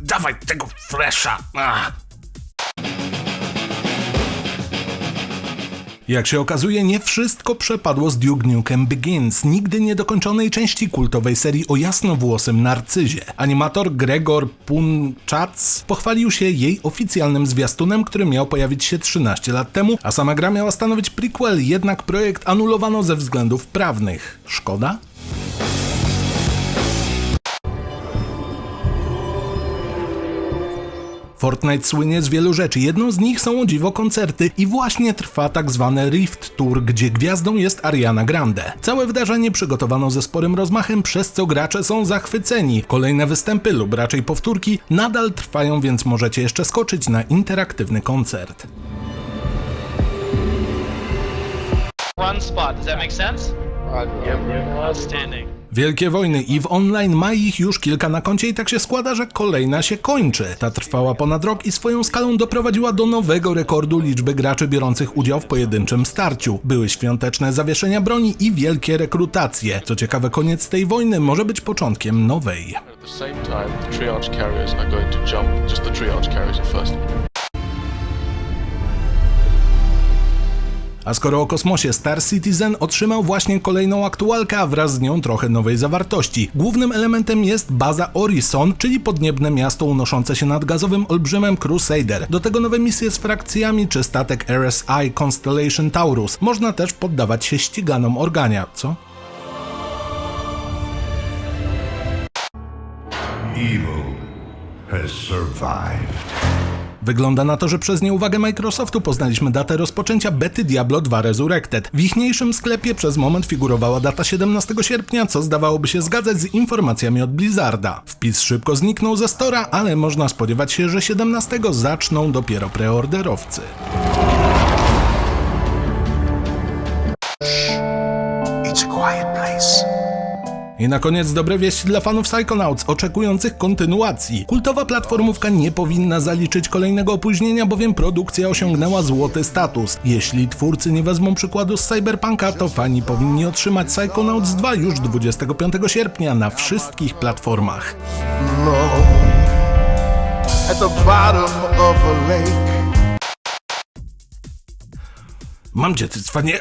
Dawaj tego fresha. Jak się okazuje, nie wszystko przepadło z Duke Nukem Begins, nigdy niedokończonej części kultowej serii o jasnowłosym narcyzie. Animator Gregor Punchatz pochwalił się jej oficjalnym zwiastunem, który miał pojawić się 13 lat temu, a sama gra miała stanowić prequel, jednak projekt anulowano ze względów prawnych. Szkoda? Fortnite słynie z wielu rzeczy. Jedną z nich są o dziwo koncerty i właśnie trwa tak zwane Rift Tour, gdzie gwiazdą jest Ariana Grande. Całe wydarzenie przygotowano ze sporym rozmachem, przez co gracze są zachwyceni. Kolejne występy lub raczej powtórki nadal trwają, więc możecie jeszcze skoczyć na interaktywny koncert. one spot. Does that make sense? Outstanding. Wielkie wojny i w online ma ich już kilka na koncie i tak się składa, że kolejna się kończy. Ta trwała ponad rok i swoją skalą doprowadziła do nowego rekordu liczby graczy biorących udział w pojedynczym starciu. Były świąteczne zawieszenia broni i wielkie rekrutacje. Co ciekawe, koniec tej wojny może być początkiem nowej. A skoro o kosmosie Star Citizen otrzymał właśnie kolejną aktualkę, a wraz z nią trochę nowej zawartości. Głównym elementem jest baza Orison, czyli podniebne miasto unoszące się nad gazowym olbrzymem Crusader. Do tego nowe misje z frakcjami czy statek RSI Constellation Taurus. Można też poddawać się ściganom Organia, co? Evil has survived. Wygląda na to, że przez nieuwagę Microsoftu poznaliśmy datę rozpoczęcia bety Diablo 2 Resurrected. W ichniejszym sklepie przez moment figurowała data 17 sierpnia, co zdawałoby się zgadzać z informacjami od Blizzarda. Wpis szybko zniknął ze stora, ale można spodziewać się, że 17 zaczną dopiero preorderowcy. I na koniec dobre wieści dla fanów Psychonauts oczekujących kontynuacji. Kultowa platformówka nie powinna zaliczyć kolejnego opóźnienia, bowiem produkcja osiągnęła złoty status. Jeśli twórcy nie wezmą przykładu z Cyberpunka, to fani powinni otrzymać Psychonauts 2 już 25 sierpnia na wszystkich platformach. lake. Mam cię, ty cwanie...